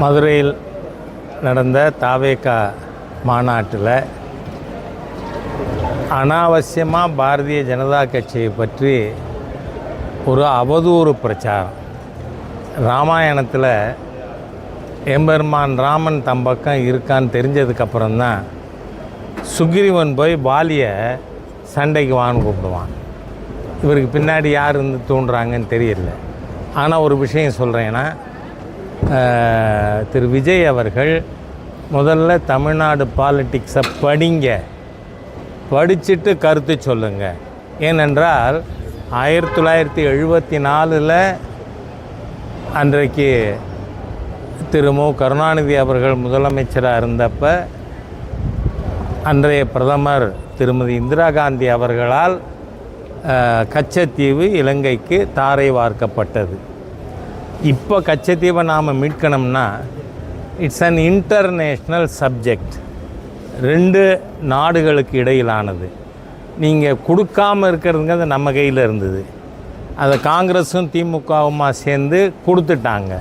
மதுரையில் நடந்த தாவேகா மாநாட்டில் அனாவசியமாக பாரதிய ஜனதா கட்சியை பற்றி ஒரு அவதூறு பிரச்சாரம். ராமாயணத்தில் எம்பெருமான் ராமன் தம் பக்கம் இருக்கான்னு தெரிஞ்சதுக்கப்புறம்தான் சுக்ரீவன் போய் பாலியை சண்டைக்கு வான்னு கூப்பிடுவான். இவருக்கு பின்னாடி யார் இருந்து தூண்டுறாங்கன்னு தெரியல. ஆனால் ஒரு விஷயம் சொல்கிறேன்னா திரு விஜய் அவர்கள் முதல்ல தமிழ்நாடு பாலிட்டிக்ஸை படிங்க. படிச்சுட்டு கருத்து சொல்லுங்கள் ஏனென்றால் ஆயிரத்தி தொள்ளாயிரத்தி எழுபத்தி நாலில் அன்றைக்கு திரு மு கருணாநிதி அவர்கள் முதலமைச்சராக இருந்தப்போ அன்றைய பிரதமர் திருமதி இந்திரா காந்தி அவர்களால் கச்சத்தீவு இலங்கைக்கு தாரை வார்க்கப்பட்டது. இப்போ கச்சத்தீவை நாம் மீட்கணும்னா இட்ஸ் அன் இன்டர்நேஷ்னல் சப்ஜெக்ட் ரெண்டு நாடுகளுக்கு இடையிலானது. நீங்கள் கொடுக்காம இருக்கிறதுங்கிறது நம்ம கையில் இருந்தது. அதை காங்கிரஸும் திமுகவுமா சேர்ந்து கொடுத்துட்டாங்க.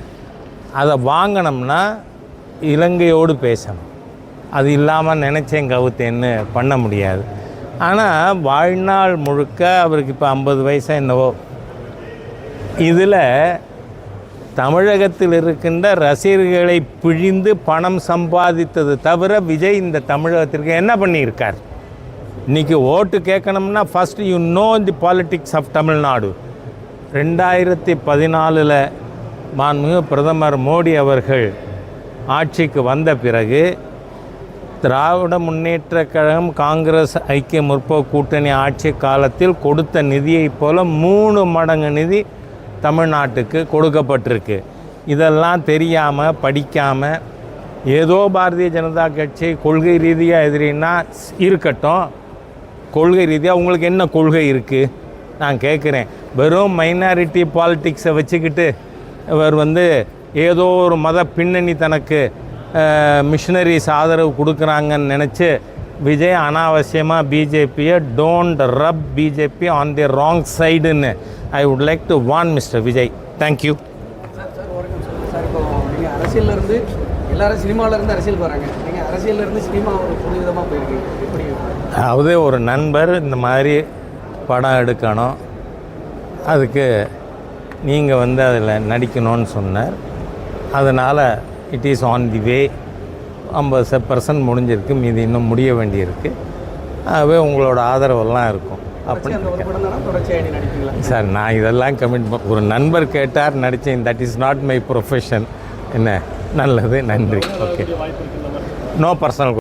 அதை வாங்கினோம்னா இலங்கையோடு பேசணும். அது இல்லாமல் நினச்சேன் கவுத்தேன்னு பண்ண முடியாது. ஆனால் வாழ்நாள் முழுக்க அவருக்கு இப்போ ஐம்பது வயசாக என்னவோ. இதில் தமிழகத்தில் இருக்கின்ற ரசிகர்களை பிழிந்து பணம் சம்பாதித்தது தவிர விஜய் இந்த தமிழகத்திற்கு என்ன பண்ணியிருக்கார்? இன்றைக்கி ஓட்டு கேட்கணும்னா first you know the politics of Tamil Nadu. ரெண்டாயிரத்தி பதினாலில் மாண்புமிகு பிரதமர் மோடி அவர்கள் ஆட்சிக்கு வந்த பிறகு திராவிட முன்னேற்ற கழகம் காங்கிரஸ் ஐக்கிய முற்போக்கு கூட்டணி ஆட்சி காலத்தில் கொடுத்த நிதியைப் போல மூணு மடங்கு நிதி தமிழ்நாட்டுக்கு கொடுக்கப்பட்டிருக்கு. இதெல்லாம் தெரியாமல் படிக்காமல் ஏதோ பாரதிய ஜனதா கட்சி கொள்கை ரீதியாக எதிரின்னா இருக்கட்டும். கொள்கை ரீதியாக உங்களுக்கு என்ன கொள்கை இருக்குது நான் கேட்குறேன் வெறும் மைனாரிட்டி பாலிட்டிக்ஸை வச்சுக்கிட்டு இவர் வந்து ஏதோ ஒரு மத பின்னணி தனக்கு மிஷினரிஸ் ஆதரவு கொடுக்குறாங்கன்னு நினச்சி விஜய் அனாவசியமாக பிஜேபியை don't rub BJP on the wrong சைடுன்னு I would like to warn Mr Vijay thank you இருந்து எல்லாரும் சினிமால இருந்து அரசியல் வராங்க. நீங்கள் அரசியல்ல இருந்து சினிமா ஒரு புது விதமாக போயிருக்கீங்க. எப்படி அதாவது ஒரு நண்பர் இந்த மாதிரி படம் எடுக்கணும். அதுக்கு நீங்கள் வந்து அதில் நடிக்கணும்னு சொன்னார். அதனால் it is on the way ஐம்பது பர்சன்ட் முடிஞ்சிருக்கு. மீதி இன்னும் முடிய வேண்டியிருக்கு. ஆகவே உங்களோட ஆதரவெல்லாம் இருக்கும். அப்படி அந்த ஒரு படம் தானே தொடர்ச்சியாக நீ நடிப்பீங்களா? சார் நான் இதெல்லாம் கமிட் ஒரு நண்பர் கேட்டார் நடித்தேன் that is not my profession என்ன? நல்லது நன்றி. Okay no personal